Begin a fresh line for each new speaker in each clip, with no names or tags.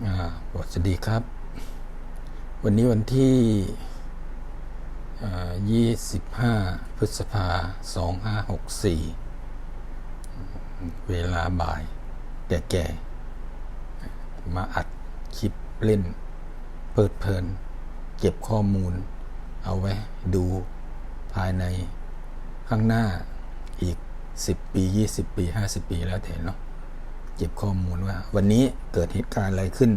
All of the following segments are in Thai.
สวัสดีครับ วันนี้วันที่ 25 พฤษภา 2564 เวลาบ่ายแก่ๆ มาอัดคลิปเล่น เปิดเพลิน เก็บข้อมูล เอาไว้ดูภายในข้างหน้าอีก 10 ปี 20 ปี 50 ปีแล้วแต่เนาะ เก็บข้อมูลว่า วันนี้เกิดเหตุการณ์อะไรขึ้น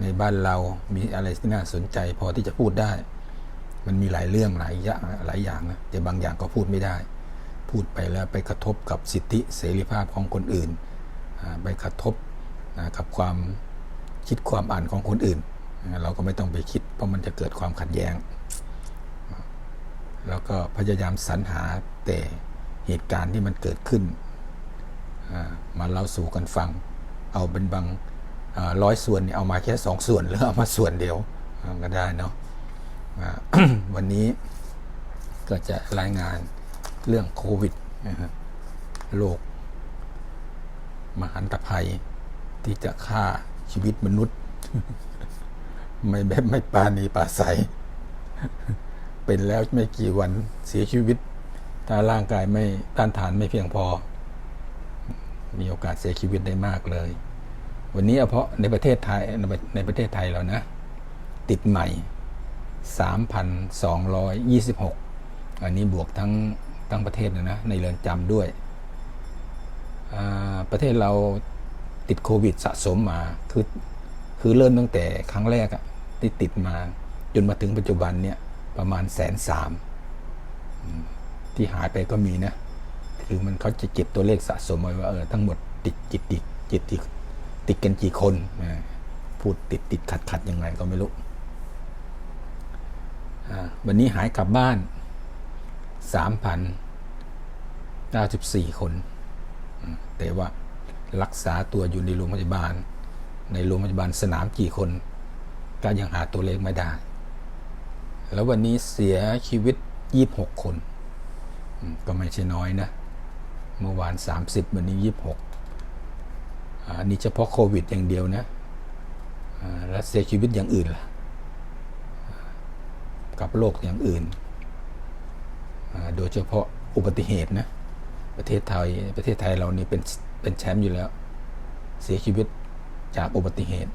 ในบ้านเรามีอะไรที่น่าสนใจ พอที่จะพูดได้ มันมีหลายเรื่องหลายอย่างหลายอย่างนะแต่บางอย่างก็พูดไม่ได้ พูดไปแล้วไปกระทบกับสิทธิเสรีภาพของคนอื่น ไปกระทบนะกับความคิดความอ่านของคนอื่น เราก็ไม่ต้องไปคิด เพราะมันจะเกิดความขัดแย้ง แล้วก็พยายามสรรหาแต่เหตุการณ์ที่มันเกิดขึ้น มาเล่าสู่กันฟัง เอาเป็นบางร้อยส่วนเนี่ยเอามาแค่สองส่วนหรือเอามาส่วนเดียวก็ได้เนาะวันนี้ก็จะรายงานเรื่องโควิดนะฮะโรคมหันตภัยที่จะฆ่าชีวิตมนุษย์ ไม่แบบไม่ปาณีปราศัยเป็นแล้วไม่กี่วันเสียชีวิต ถ้าร่างกายไม่ต้านทานไม่เพียงพอ มีโอกาสเสียชีวิตได้มากเลย วันนี้เอาเพาะในประเทศไทยในประในประเทศไทยเรานะ ติดใหม่ 3,226 อันนี้บวกทั้งทั้งประเทศนะนะในเรือนจำด้วย ประเทศเราติดโควิดสะสมมาคือคือเริ่มตั้งแต่ครั้งแรกอะที่ติดมาจนมาถึงปัจจุบันเนี่ยประมาณแสนสามที่หายไปก็มีนะ คือมันเขาจะเก็บตัวเลขสะสมไว้ว่าเออทั้งหมดติดจิตติดจิตติดติดกันกี่คนพูดติดติดขัดขัดยังไงก็ไม่รู้วันนี้หายกลับบ้านสามพันเก้าสิบสี่คน แต่ว่ารักษาตัวอยู่ในโรงพยาบาล ในโรงพยาบาลสนามกี่คน ก็ยังหาตัวเลขไม่ได้ แล้ววันนี้เสียชีวิตยี่บหกคน ก็ไม่ใช่น้อยนะ เมื่อวาน 30 วันนี้ 26อันนี้เฉพาะโควิดอย่างเดียวนะอ่าแล้วเสียชีวิตอย่างอื่นล่ะ กับโรคอย่างอื่น โดยเฉพาะอุบัติเหตุนะ ประเทศไทยประเทศไทยเรานี่เป็นเป็นแชมป์อยู่แล้ว เสียชีวิตจากอุบัติเหตุ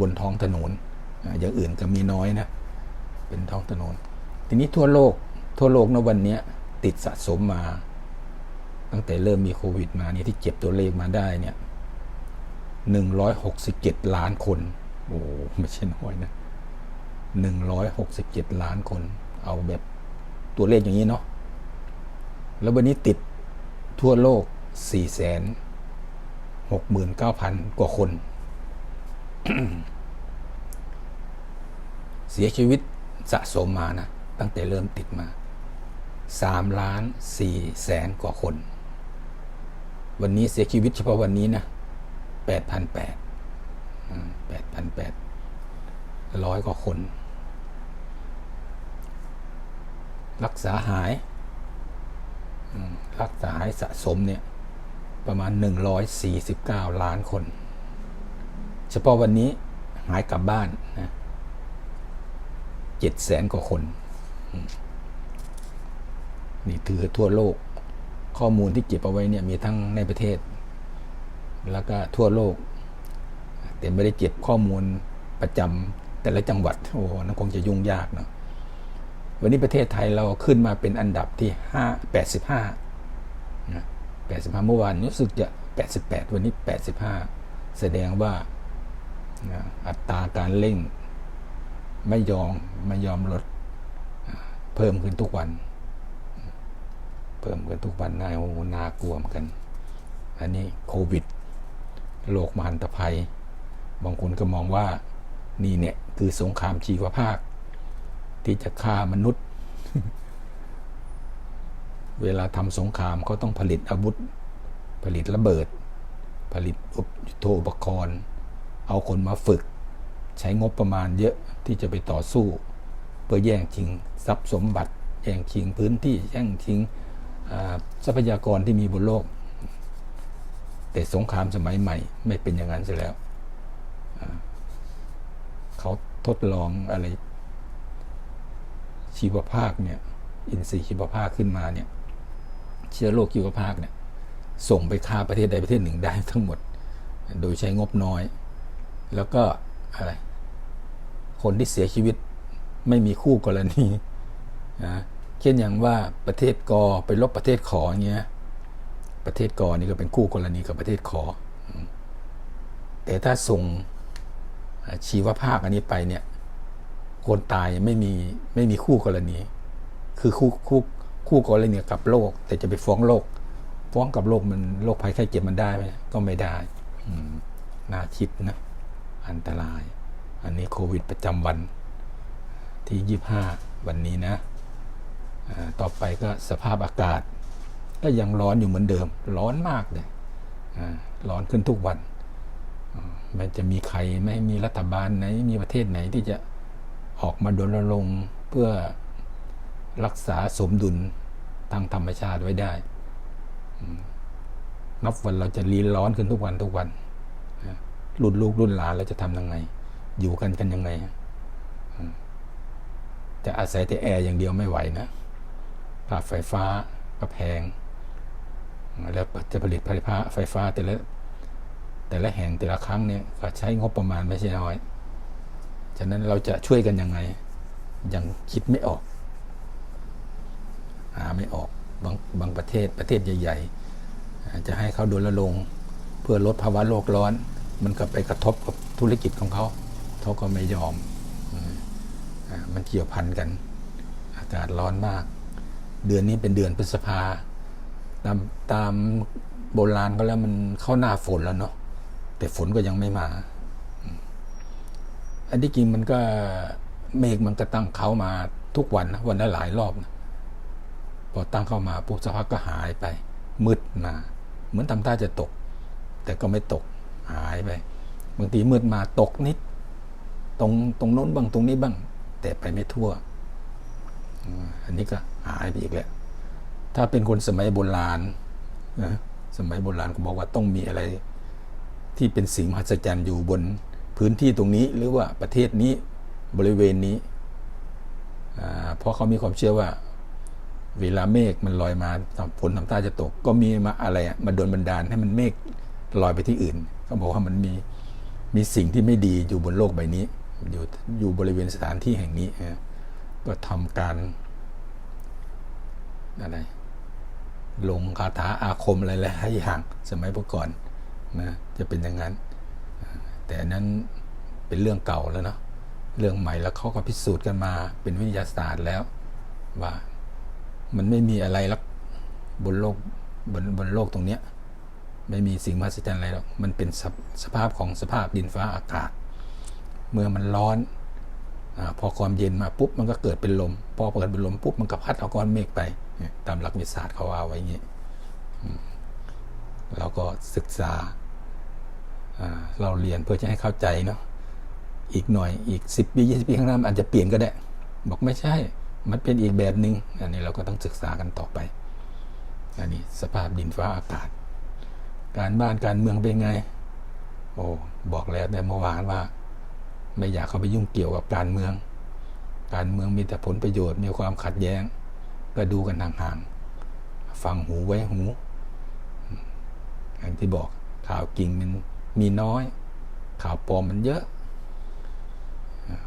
บนท้องถนนอย่างอื่นก็มีน้อยนะ เป็นท้องถนน ทีนี้ทั่วโลก ทั่วโลกนะวันนี้ติดสะสมมา ตั้งแต่เริ่มมีโควิดมาเนี่ยที่เก็บตัวเลขมาได้เนี่ยหนึ่งร้อยหกสิบเจ็ดล้านคน โอ้ไม่ใช่น้อยนะหนึ่งร้อยหกสิบเจ็ดล้านคน เอาแบบตัวเลขอย่างนี้เนาะแล้ววันนี้ติดทั่วโลกสี่แสนหกหมื่นเก้าพันกว่าคน เสียชีวิตสะสมมานะ ตั้งแต่เริ่มติดมาสามล้านสี่แสนกว่าคน วันนี้เสียชีวิตเฉพาะวันนี้นะแปดพันแปดแปดพันแปดร้อยกว่าคน รักษาหาย รักษาหายสะสมเนี่ย ประมาณหนึ่งร้อยสี่สิบเก้าล้านคน เฉพาะวันนี้หายกลับบ้านนะเจ็ดแสนกว่าคน นี่ถือทั่วโลก ข้อมูลที่เก็บเอาไว้เนี่ยมีทั้งในประเทศ แล้วก็ทั่วโลก แต่ไม่ได้เก็บข้อมูลประจำแต่ละจังหวัดโอ้นั่นคงจะยุ่งยากเนาะวันนี้ประเทศไทยเราขึ้นมาเป็นอันดับที่ห้าแปดสิบห้าแปดสิบห้าเมื่อวานรู้สึกจะแปดสิบแปดวันนี้แปดสิบห้าแสดงว่าอัตราการเร่ง ไม่ยอมไม่ยอมลดเพิ่มขึ้นทุกวัน เพิ่มขึ้นทุกวันน่าโอ้โหน่ากลัวเหมือนกัน อันนี้โควิดโรคมหันตภัย บางคนก็มองว่านี่เนี่ยคือสงครามชีวภาพที่จะฆ่ามนุษย์ เวลาทำสงครามเขาต้องผลิตอาวุธ ผลิตระเบิด ผลิตอุปโทอุปกรณ์ เอาคนมาฝึก ใช้งบประมาณเยอะที่จะไปต่อสู้ เพื่อแย่งชิงทรัพย์สมบัติ แย่งชิงพื้นที่แย่งชิง ทรัพยากรที่มีบนโลก แต่สงครามสมัยใหม่ ไม่เป็นอย่างนั้นเสียแล้วอ่าทดลองอะไร ชีวภาคเนี่ย อินทรีย์ชีวภาคขึ้นมาเนี่ย เชื้อโรคชีวภาคเนี่ย ส่งไปฆ่าประเทศใดประเทศหนึ่งได้ทั้งหมด โดยใช้งบน้อย แล้วก็อะไร คนที่เสียชีวิตไม่มีคู่กรณีนะ เช่นอย่างว่าประเทศกอไปลบประเทศขออย่างเงี้ย ประเทศกอนี่ก็เป็นคู่กรณีกับประเทศขอ แต่ถ้าส่งชีวภาคอันนี้ไปเนี่ยคนตายไม่มีไม่มีคู่กรณี คือคู่คู่คู่กรณีกับโลก แต่จะไปฟ้องโลก ฟ้องกับโลกมันโรคภัยไข้เจ็บมันได้ไหมก็ไม่ได้น่าคิดนะ อันตราย อันนี้โควิดประจำวันที่ยี่ห้าวันนี้นะ ต่อไปก็สภาพอากาศ ก็ยังร้อนอยู่เหมือนเดิม ร้อนมากเลยร้อนขึ้นทุกวัน มันจะมีใครไม่มีรัฐบาลไหน มีประเทศไหนที่จะออกมาดลรงเพื่อรักษาสมดุลทางธรรมชาติไว้ได้ นับวันเราจะรีร้อนขึ้นทุกวันทุกวันรุ่นลูกรุ่นหลานเราจะทำยังไง อยู่กันกันยังไงจะอาศัยแต่แอร์อย่างเดียวไม่ไหวนะ ค่าไฟฟ้าก็แพง แล้วจะผลิตไฟฟ้าไฟฟ้าแต่ละแต่ละแห่งแต่ละครั้งเนี่ยก็ใช้งบประมาณไม่ใช่น้อย ฉะนั้นเราจะช่วยกันยังไง ยังคิดไม่ออก หาไม่ออก บางบางประเทศประเทศใหญ่ ๆ จะให้เขาโดนละลง เพื่อลดภาวะโลกร้อน มันก็ไปกระทบกับธุรกิจของเขา เขาก็ไม่ยอม มันเกี่ยวพันกัน อากาศร้อนมาก เดือนนี้เป็นเดือนพฤษภาตามตามโบราณก็แล้วมันเข้าหน้าฝนแล้วเนาะแต่ฝนก็ยังไม่มา อันที่จริงมันก็เมฆมันก็ตั้งเขามาทุกวันนะวันละหลายรอบนะพอตั้งเข้ามาปุ๊บสักพักก็หายไป มืดมา เหมือนทำท่าจะตก แต่ก็ไม่ตกหายไป บางทีมืดมาตกนิด ตรงตรงโน้นบ้างตรงนี้บ้าง แต่ไปไม่ทั่ว อันนี้ก็ หายไปอีกแล้วถ้าเป็นคนสมัยโบราณนะสมัยโบราณก็บอกว่าต้องมีอะไร ที่เป็นสิ่งมหัศจรรย์อยู่บนพื้นที่ตรงนี้หรือว่าประเทศนี้บริเวณนี้เพราะเขามีความเชื่อว่า เวลาเมฆมันลอยมาฝนทำท่าจะตก ก็มีมาอะไรมาโดนบันดาลให้มันเมฆลอยไปที่อื่นเขาบอกว่ามันมีมีสิ่งที่ไม่ดีอยู่บนโลกใบนี้ อยู่อยู่บริเวณสถานที่แห่งนี้ก็ทำการ อะไรลงคาถาอาคมอะไรหลายอย่างสมัยเมื่อก่อนนะจะเป็นอย่างนั้น แต่นั้นเป็นเรื่องเก่าแล้วเนาะเรื่องใหม่แล้วเขาก็พิสูจน์กันมาเป็นวิทยาศาสตร์แล้ว ว่ามันไม่มีอะไรลักบนโลกบนบนโลกตรงเนี้ยไม่มีสิ่งมหัศจรรย์อะไรหรอกมันเป็นสภสภาพของสภาพดินฟ้าอากาศ เมื่อมันร้อนอพอความเย็นมาปุ๊บมันก็เกิดเป็นลม พอเกิดเป็นลมปุ๊บมันก็พัดเอาก้อนเมฆไป ตามหลักวิทยาศาสตร์เขาว่าไว้อย่างนี้อืมเราก็ศึกษา เราเรียนเพื่อจะให้เข้าใจเนาะอีกหน่อยอีกสิบปียี่สิบปีข้างหน้าอาจจะเปลี่ยนก็ได้ บอกไม่ใช่ มันเป็นอีกแบบหนึง่งอันนี้เราก็ต้องศึกษากันต่อไป อันนี้สภาพดินฟ้าอากาศ การบ้านการเมืองเป็นไง โอ้บอกแล้วแต่เมื่อวานว่า ไม่อยากเข้าไปยุ่งเกี่ยวกับการเมือง การเมืองมีแต่ผลประโยชน์มีความขัดแย้ง ก็ดูกันห่างๆฟังหูไว้หูอย่างที่บอกข่าวจริงมันมีน้อย ข่าวปลอมมันเยอะ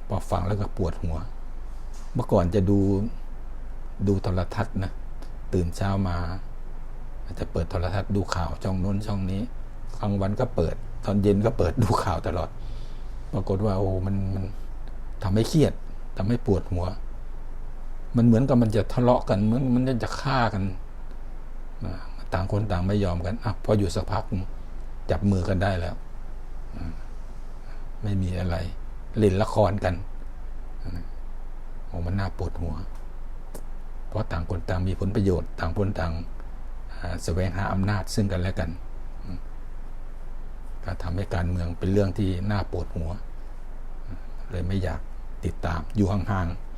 พอฟังแล้วก็ปวดหัว เมื่อก่อนจะดูดูโทรทัศน์นะตื่นเช้ามาอาจจะเปิดโทรทัศน์ดูข่าวช่องน้นช่องนี้กลางวันก็เปิด ตอนเย็นก็เปิดดูข่าวตลอด ปรากฏว่าโอ้มันมันทำให้เครียดทำให้ปวดหัว มันเหมือนกับมันจะทะเลาะกันเหมือนมันจะฆ่ากันต่างคนต่างไม่ยอมกันอะพออยู่สักพักจับมือกันได้แล้ว ไม่มีอะไร เล่นละครกันโอ้มันน่าปวดหัว เพราะต่างคนต่างมีผลประโยชน์ ต่างคนต่างแสวงหาอำนาจซึ่งกันและกันอืมก็ทำให้การเมืองเป็นเรื่องที่น่าปวดหัว เลยไม่อยากติดตามอยู่ห่างๆ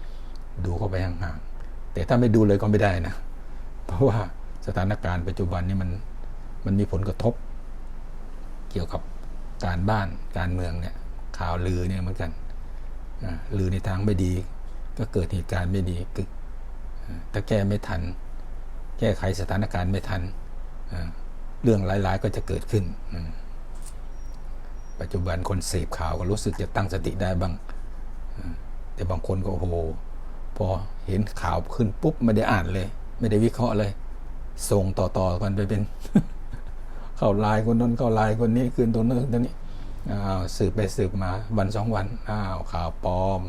ดูเข้าไปห่างๆแต่ถ้าไม่ดูเลยก็ไม่ได้นะ เพราะว่าสถานการณ์ปัจจุบันนี้มันมันมีผลกระทบ เกี่ยวกับการบ้านการเมืองเนี่ยข่าวลือเนี่ยเหมือนกันอ่าหรือในทางไม่ดี ก็เกิดเหตุการณ์ไม่ดีถ้าแก้ไม่ทัน แก้ไขสถานการณ์ไม่ทันเรื่องร้ายๆก็จะเกิดขึ้น ปัจจุบันคนเสพข่าวก็รู้สึกจะตั้งสติได้บ้าง แต่บางคนก็โอ้โห พอเห็นข่าวขึ้นปุ๊บไม่ได้อ่านเลย ไม่ได้วิเคราะห์เลย ส่งต่อๆกันไปเป็น เข้าไลน์คนนั้นเข้าไลน์คนนี้คืนตัวนั้นตัวนี้อ้าวสืบไปสืบมาวันสองวันอ้าวข่าวปลอม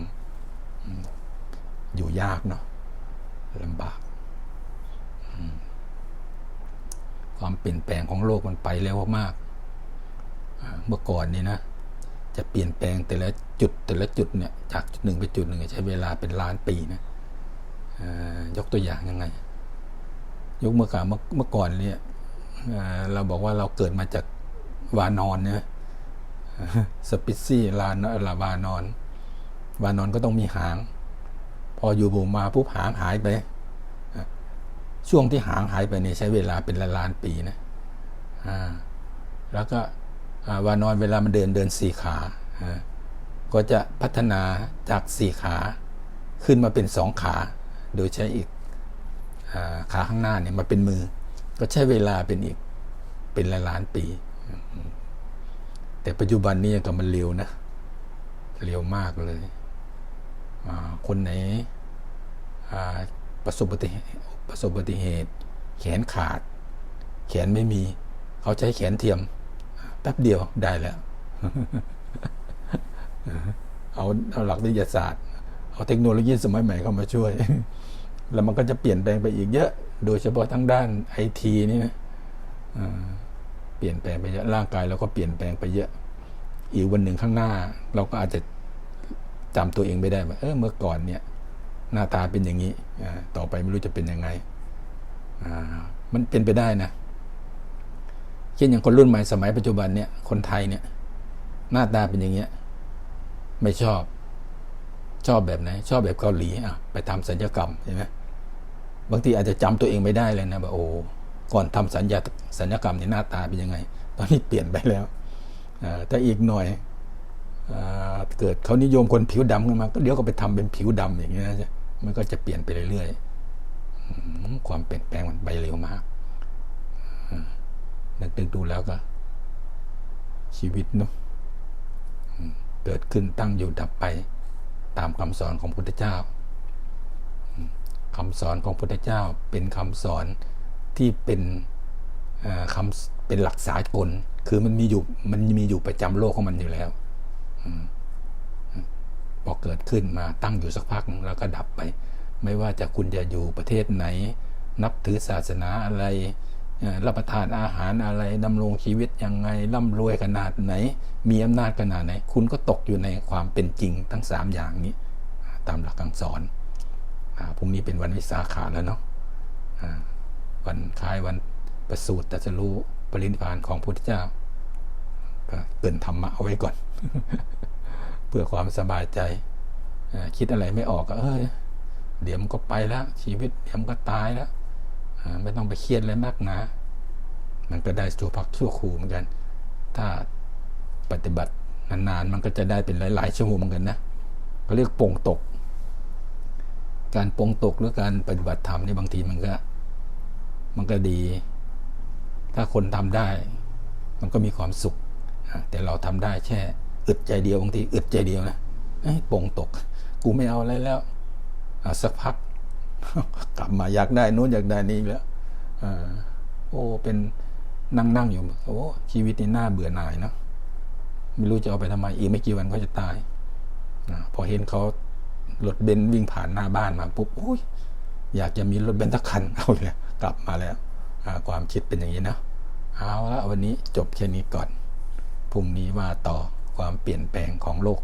อยู่ยากเนาะลำบาก ความเปลี่ยนแปลงของโลกมันไปเร็วมาก เมื่อก่อนนี่นะ จะเปลี่ยนแปลงแต่ละจุดแต่ละจุดเนี่ยจากจุดหนึ่งไปจุดหนึ่งใช้เวลาเป็นล้านปีนะยกตัวอย่างยังไง ยกเมื่อก่อนเมื่อก่อนเนี่ยเเราบอกว่าเราเกิดมาจากวานอนเนี่ยสปิซี่ลานลาวานอน วานอนก็ต้องมีหาง พออยู่บูมาปุ๊บหางหายไป ช่วงที่หางหายไปเนี่ยใช้เวลาเป็นล้านปีนะอ่าแล้วก็ วานอนเวลามันเดินเดินสี่ขาก็จะพัฒนาจากสี่ขาขึ้นมาเป็นสองขา โดยใช้อีกอขาข้างหน้าเนี่ยมาเป็นมือ ก็ใช้เวลาเป็นอีกเป็นล้านล้านปี แต่ปัจจุบันนี้ก็มันเร็วนะเร็วมากเลยคนไหนประสบอุบัติเหตุประสบอุบัติเหตุ แขนขาด แขนไม่มี เขาใช้แขนเทียม ป๊บเดียวได้แล้ว เอาเอาหลักวิทยาศาสตร์ เอาเทคโนโลยีสมัยใหม่เข้ามาช่วย แล้วมันก็จะเปลี่ยนแปลงไปอีกเยอะ โดยเฉพาะทั้งด้านไอทีนี่นะเปลี่ยนแปลงไปเยอะ ร่างกายเราก็เปลี่ยนแปลงไปเยอะ อีกวันหนึ่งข้างหน้า เราก็อาจจะจำตัวเองไม่ได้ว่าเออเมื่อก่อนเนี่ย หน้าตาเป็นอย่างนี้ ต่อไปไม่รู้จะเป็นยังไง มันเป็นไปได้นะ เช่นอย่างคนรุ่นใหม่สมัยปัจจุบันเนี่ยคนไทยเนี่ยหน้าตาเป็นอย่างเงี้ยไม่ชอบ ชอบแบบไหน ชอบแบบเกาหลีอะไปทำสัญญกรรมใช่ไหมบางทีอาจจะจำตัวเองไม่ได้เลยนะว่าโอ้ก่อนทำสัญญาสัญญกรรมเนี่ยหน้าตาเป็นยังไง ตอนนี้เปลี่ยนไปแล้วอ่าถ้าอีกหน่อยอเกิดเขานิยมคนผิวดำขึ้นมาก็เดี๋ยวก็ไปทำเป็นผิวดำอย่างเงี้ยนะมันก็จะเปลี่ยนไปเรื่อยๆความเปลี่ยนแปลงมันไปเร็วมากอ่า นึกดึกดูแล้วก็ ชีวิตเนาะเกิดขึ้นตั้งอยู่ดับไป ตามคำสอนของพุทธเจ้าคำสอนของพุทธเจ้าเป็นคำสอนที่เป็นคำเป็นหลักสากล คือมันมีอยู่มันมีอยู่ประจำโลกของมันอยู่แล้วอพอเกิดขึ้นมาตั้งอยู่สักพักแล้วก็ดับไป ไม่ว่าจะคุณจะอยู่ประเทศไหน นับถือศาสนาอะไร รับประทานอาหารอะไรดำรงชีวิตยังไงร่ำรวยขนาดไหน มีอำนาจขนาดไหน คุณก็ตกอยู่ในความเป็นจริงทั้งสามอย่างนี้ ตามหลักคำสอนอพรุ่งนี้เป็นวันวิสาขาแล้วเนาะวันคล้ายวันประสูติตรัสรู้ปรินิพานของพระพุทธเจ้าก็เกินธรรมะเอาไว้ก่อน เพื่อความสบายใจคิดอะไรไม่ออกก็เอยเดี๋ยวมันก็ไปแล้ว ชีวิตเดี๋ยวมันก็ตายแล้ว ไม่ต้องไปเครียดอะไรมากนะมันก็ได้ชั่วพักชั่วครู่เหมือนกัน ถ้าปฏิบัตินานๆมันก็จะได้เป็นหลาย ๆ ชั่วโมงเหมือนกันนะเขาเรียกปงตก การปงตกหรือการปฏิบัติธรรมนี่บางทีมันก็ มันก็ดี ถ้าคนทำได้ มันก็มีความสุข แต่เราทำได้แค่อึดใจเดียวบางทีอึดใจเดียวนะปงตก กูไม่เอาอะไรแล้วสักพัก กลับมาอยากได้นู้นอยากได้นี้แล้วอโอ้เป็นนั่งนั่งอยู่โอ้ชีวิตนี่น่าเบื่อหน่ายนะไม่รู้จะเอาไปทำไมอีกไม่กี่วันก็จะตายอพอเห็นเขารถเบนซ์วิ่งผ่านหน้าบ้านมาปุ๊บโอ้ยอยากจะมีรถเบนซ์สักคันเอาเลยกลับมาแล้วความคิดเป็นอย่างนี้นะเอาละวันนี้จบแค่นี้ก่อนพรุ่งนี้ว่าต่อความเปลี่ยนแปลงของโลก